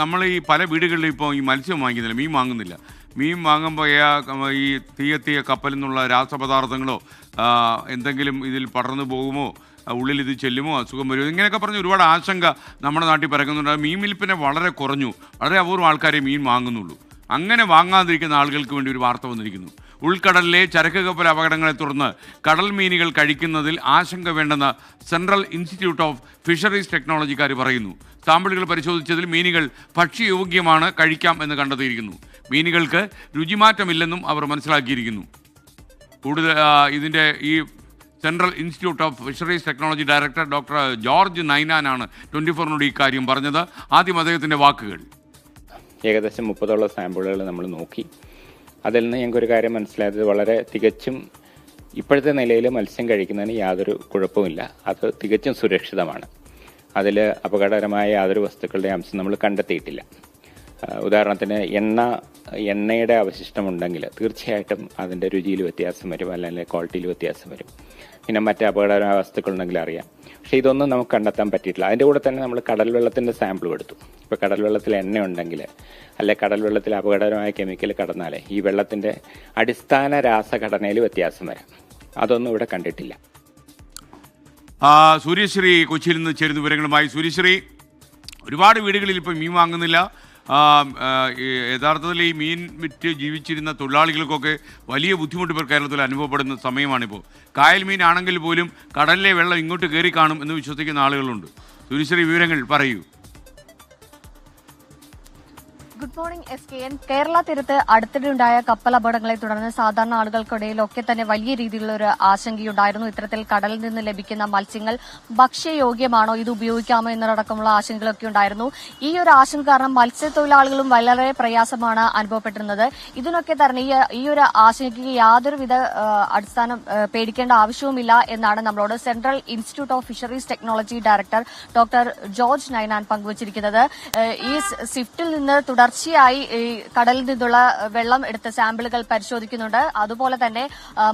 നമ്മൾ ഈ പല വീടുകളിലും ഇപ്പോൾ ഈ മത്സ്യം വാങ്ങിക്കുന്നില്ല മീൻ വാങ്ങുന്നില്ല. മീൻ വാങ്ങുമ്പോൾ ഈ തീയെത്തിയ കപ്പലിൽ നിന്നുള്ള രാസപദാർത്ഥങ്ങളോ എന്തെങ്കിലും ഇതിൽ പടർന്നു പോകുമോ ഉള്ളിൽ ഇത് ചെല്ലുമോ അസുഖം വരുമോ ഇങ്ങനെയൊക്കെ പറഞ്ഞ് ഒരുപാട് ആശങ്ക നമ്മുടെ നാട്ടിൽ പരക്കുന്നുണ്ട്. മീൻ വിൽപ്പന വളരെ കുറഞ്ഞു. വളരെ അപൂർവം ആൾക്കാരെ മീൻ വാങ്ങുന്നുള്ളൂ. അങ്ങനെ വാങ്ങാതിരിക്കുന്ന ആളുകൾക്ക് വേണ്ടി ഒരു വാർത്ത വന്നിരിക്കുന്നു. ഉൾക്കടലിലെ ചരക്ക് കപ്പൽ അപകടങ്ങളെ തുടർന്ന് കടൽ മീനുകൾ കഴിക്കുന്നതിൽ ആശങ്ക വേണ്ടെന്ന് സെൻട്രൽ ഇൻസ്റ്റിറ്റ്യൂട്ട് ഓഫ് ഫിഷറീസ് ടെക്നോളജിക്കാർ പറയുന്നു. സാമ്പിളുകൾ പരിശോധിച്ചതിൽ മീനുകൾ ഭക്ഷ്യയോഗ്യമാണ് കഴിക്കാം എന്ന് കണ്ടെത്തിയിരിക്കുന്നു. മീനുകൾക്ക് രുചിമാറ്റമില്ലെന്നും അവർ മനസ്സിലാക്കിയിരിക്കുന്നു. കൂടുതൽ ഇതിന്റെ ഈ central institute of fisheries technology director doctor George നൈനാനാണ് twenty ഫോറിനോട് ഇക്കാര്യം കാര്യം പറഞ്ഞത്. ആദ്യം അദ്ദേഹത്തിന്റെ വാക്കുകൾ. ഏകദേശം മുപ്പതോളം സാമ്പിളുകൾ നമ്മൾ നോക്കി. അതിൽ നിന്ന് ഞങ്ങൾക്ക് ഒരു കാര്യം മനസ്സിലായത് വളരെ തികച്ചും ഇപ്പോഴത്തെ നിലയിൽ മത്സ്യം കഴിക്കുന്നതിന് യാതൊരു കുഴപ്പമില്ല അത് തികച്ചും സുരക്ഷിതമാണ്. അതിൽ അപകടകരമായ യാതൊരു വസ്തുക്കളുടെ അംശം നമ്മൾ കണ്ടെത്തിയിട്ടില്ല. ഉദാഹരണത്തിന് എണ്ണ എണ്ണയുടെ അവശിഷ്ടമുണ്ടെങ്കിൽ തീർച്ചയായിട്ടും അതിന്റെ രുചിയിൽ വ്യത്യാസം വരും അല്ലെങ്കിൽ ക്വാളിറ്റിയിൽ വ്യത്യാസം വരും. പിന്നെ മറ്റ് അപകടകരമായ വസ്തുക്കളുണ്ടെങ്കിൽ അറിയാം. പക്ഷേ ഇതൊന്നും നമുക്ക് കണ്ടെത്താൻ പറ്റിയിട്ടില്ല. അതിന്റെ കൂടെ തന്നെ നമ്മൾ കടൽ വെള്ളത്തിന്റെ സാമ്പിൾ എടുത്തു. ഇപ്പോൾ കടൽ വെള്ളത്തിൽ എണ്ണ ഉണ്ടെങ്കിൽ അല്ലെ കടൽ വെള്ളത്തിൽ അപകടകരമായ കെമിക്കൽ കടന്നാലേ ഈ വെള്ളത്തിന്റെ അടിസ്ഥാന രാസഘടനയിൽ വ്യത്യാസം വരാം. അതൊന്നും ഇവിടെ കണ്ടിട്ടില്ല. സൂര്യശ്രീ കൊച്ചിയിൽ നിന്ന് ചേരുന്ന വിവരങ്ങളുമായി. സൂര്യശ്രീ ഒരുപാട് വീടുകളിൽ ഇപ്പോൾ മീൻ വാങ്ങുന്നില്ല. യഥാർത്ഥത്തിൽ ഈ മീൻ വിറ്റ് ജീവിച്ചിരുന്ന തൊഴിലാളികൾക്കൊക്കെ വലിയ ബുദ്ധിമുട്ട് ഇപ്പോൾ കേരളത്തിൽ അനുഭവപ്പെടുന്ന സമയമാണിപ്പോൾ. കായൽ മീനാണെങ്കിൽ പോലും കടലിലെ വെള്ളം ഇങ്ങോട്ട് കയറി കാണും എന്ന് വിശ്വസിക്കുന്ന ആളുകളുണ്ട്. സൂര്യശ്രീ വിവരങ്ങൾ പറയൂ. Morning S K N Kerala തീരത്ത് അടുത്തിടെ ഉണ്ടായ കപ്പൽ അപകടങ്ങളെ തുടർന്ന് സാധാരണ ആളുകൾക്കിടയിലൊക്കെ തന്നെ വലിയ രീതിയിലുള്ള ഒരു ആശങ്കയുണ്ടായിരുന്നു. ഇത്തരത്തിൽ കടലിൽ നിന്ന് ലഭിക്കുന്ന മത്സ്യങ്ങൾ ഭക്ഷ്യയോഗ്യമാണോ? ഇത് ഉപയോഗിക്കാമോ എന്നതടക്കമുള്ള ആശങ്കകളൊക്കെ ഉണ്ടായിരുന്നു. ഈ ഒരു ആശങ്ക കാരണം മത്സ്യത്തൊഴിലാളികളും വളരെ പ്രയാസമാണ് അനുഭവപ്പെട്ടിരുന്നത്. ഇതിനൊക്കെ തന്നെ ഈ ഒരു ആശങ്കയ്ക്ക് യാതൊരുവിധ അടിസ്ഥാനം പേടിക്കേണ്ട ആവശ്യവുമില്ല എന്നാണ് നമ്മളോട് central institute of fisheries technology director doctor George Ninan പങ്കുവച്ചിരിക്കുന്നത്. ഈ സ്വിഫ്റ്റിൽ നിന്ന് തുടർച്ചയായി ഈ കടലിൽ നിന്നുള്ള വെള്ളം എടുത്ത സാമ്പിളുകൾ പരിശോധിക്കുന്നുണ്ട്. അതുപോലെ തന്നെ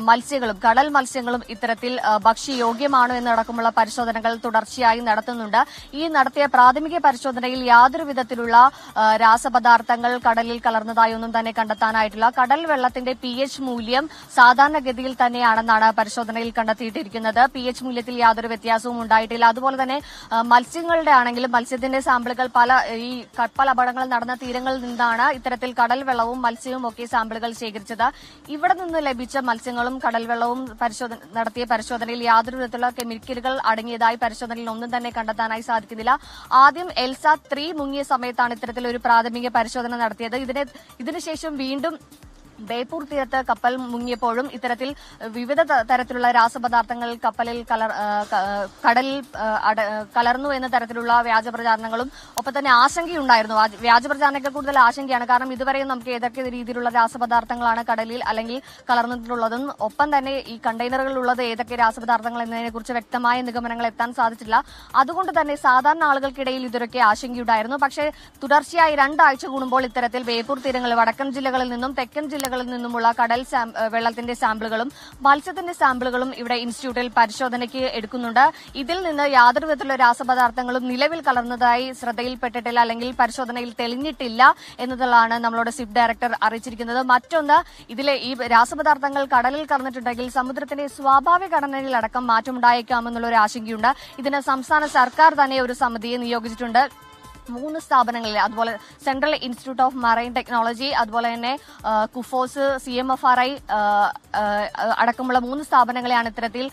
മത്സ്യങ്ങളും കടൽ മത്സ്യങ്ങളും ഇത്തരത്തിൽ ഭക്ഷ്യയോഗ്യമാണോ എന്നടക്കമുള്ള പരിശോധനകൾ തുടർച്ചയായി നടത്തുന്നുണ്ട്. ഈ നടത്തിയ പ്രാഥമിക പരിശോധനയിൽ യാതൊരു വിധത്തിലുള്ള രാസപദാർത്ഥങ്ങൾ കടലിൽ കലർന്നതായൊന്നും തന്നെ കണ്ടെത്താനായിട്ടില്ല. കടൽ വെള്ളത്തിന്റെ പി എച്ച് മൂല്യം സാധാരണഗതിയിൽ തന്നെയാണെന്നാണ് പരിശോധനയിൽ കണ്ടെത്തിയിട്ടിരിക്കുന്നത്. പി എച്ച് മൂല്യത്തിൽ യാതൊരു വ്യത്യാസവും ഉണ്ടായിട്ടില്ല. അതുപോലെ തന്നെ മത്സ്യങ്ങളുടെ ആണെങ്കിലും മത്സ്യത്തിന്റെ സാമ്പിളുകൾ പല ഈ കപ്പൽ അപകടങ്ങൾ നടന്ന തീരങ്ങളിൽ നിന്നാണ് ഇത്തരത്തിൽ കടൽ വെള്ളവും മത്സ്യവും ഒക്കെ സാമ്പിളുകൾ ശേഖരിച്ചത്. ഇവിടെ നിന്ന് ലഭിച്ച മത്സ്യങ്ങളും കടൽ വെള്ളവും നടത്തിയ പരിശോധനയിൽ യാതൊരു വിധത്തിലുള്ള കെമിക്കലുകൾ അടങ്ങിയതായി പരിശോധനയിൽ ഒന്നും തന്നെ കണ്ടെത്താനായി സാധിക്കുന്നില്ല. ആദ്യം എൽസ ത്രീ മുങ്ങിയ സമയത്താണ് ഇത്തരത്തിൽ ഒരു പ്രാഥമിക പരിശോധന നടത്തിയത്. ഇതിനെ ഇതിനുശേഷം വീണ്ടും ബേപ്പൂർ തീരത്ത് കപ്പൽ മുങ്ങിയപ്പോഴും ഇത്തരത്തിൽ വിവിധ തരത്തിലുള്ള രാസപദാർത്ഥങ്ങൾ കപ്പലിൽ കലർ കടലിൽ കലർന്നു എന്ന തരത്തിലുള്ള വ്യാജപ്രചാരണങ്ങളും ഒപ്പം തന്നെ ആശങ്കയുണ്ടായിരുന്നു. ആ വ്യാജ പ്രചാരണങ്ങൾ കൂടുതൽ ആശങ്കയാണ്. കാരണം ഇതുവരെയും നമുക്ക് ഏതൊക്കെ രീതിയിലുള്ള രാസപദാർത്ഥങ്ങളാണ് കടലിൽ അല്ലെങ്കിൽ കലർന്നിട്ടുള്ളതും ഒപ്പം തന്നെ ഈ കണ്ടെയ്നറുകളിലുള്ളത് ഏതൊക്കെ രാസപദാർത്ഥങ്ങൾ എന്നതിനെക്കുറിച്ച് വ്യക്തമായ നിഗമനങ്ങൾ എത്താൻ സാധിച്ചില്ല. അതുകൊണ്ട് തന്നെ സാധാരണ ആളുകൾക്കിടയിൽ ഇതൊക്കെ ആശങ്കയുണ്ടായിരുന്നു. പക്ഷേ തുടർച്ചയായി രണ്ടാഴ്ച കൂടുമ്പോൾ ഇത്തരത്തിൽ ബേപ്പൂർ തീരങ്ങളിൽ വടക്കൻ ജില്ലകളിൽ നിന്നും തെക്കൻ ജില്ലകളിൽ നിന്നുമുള്ള കടൽ വെള്ളത്തിന്റെ സാമ്പിളുകളും മത്സ്യത്തിന്റെ സാമ്പിളുകളും ഇവിടെ ഇൻസ്റ്റിറ്റ്യൂട്ടിൽ പരിശോധനയ്ക്ക് എടുക്കുന്നുണ്ട്. ഇതിൽ നിന്ന് യാതൊരു വിധത്തിലുള്ള രാസപദാർത്ഥങ്ങളും നിലവിൽ കലർന്നതായി ശ്രദ്ധയിൽപ്പെട്ടിട്ടില്ല അല്ലെങ്കിൽ പരിശോധനയിൽ തെളിഞ്ഞിട്ടില്ല എന്നതാണ് നമ്മളോട് സിഫ് ഡയറക്ടർ അറിയിച്ചിരിക്കുന്നത്. മറ്റൊന്ന് ഇതിലെ ഈ രാസപദാർത്ഥങ്ങൾ കടലിൽ കലർന്നിട്ടുണ്ടെങ്കിൽ സമുദ്രത്തിന്റെ സ്വാഭാവിക ഘടനയിൽ അടക്കം മാറ്റമുണ്ടായേക്കാമെന്നുള്ള ഒരു ആശങ്കയുണ്ട് ഇതിന് സംസ്ഥാന സർക്കാർ തന്നെ ഒരു സമിതിയെ നിയോഗിച്ചിട്ടുണ്ട്. മൂന്ന് സ്ഥാപനങ്ങളിൽ അതുപോലെ central institute of marine technology അതുപോലെ തന്നെ KUFOS C M F R I അടക്കമുള്ള മൂന്ന് സ്ഥാപനങ്ങളെയാണ് ഇത്തരത്തിൽ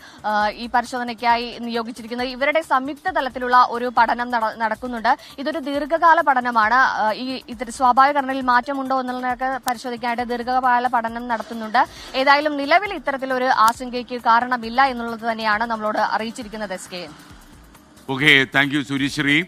ഈ പരിശോധനയ്ക്കായി നിയോഗിച്ചിരിക്കുന്നത്. ഇവരുടെ സംയുക്ത തലത്തിലുള്ള ഒരു പഠനം നടക്കുന്നുണ്ട്. ഇതൊരു ദീർഘകാല പഠനമാണ്. ഈ ഇത്തരം സ്വാഭാവിക ഘടനയിൽ മാറ്റമുണ്ടോ എന്നുള്ളതൊക്കെ പരിശോധിക്കാനായിട്ട് ദീർഘകാല പഠനം നടത്തുന്നുണ്ട്. ഏതായാലും നിലവിൽ ഇത്തരത്തിലൊരു ആശങ്കയ്ക്ക് കാരണമില്ല എന്നുള്ളത് തന്നെയാണ് നമ്മളോട് അറിയിച്ചിരിക്കുന്നത് S K. Okay thank you Suryasree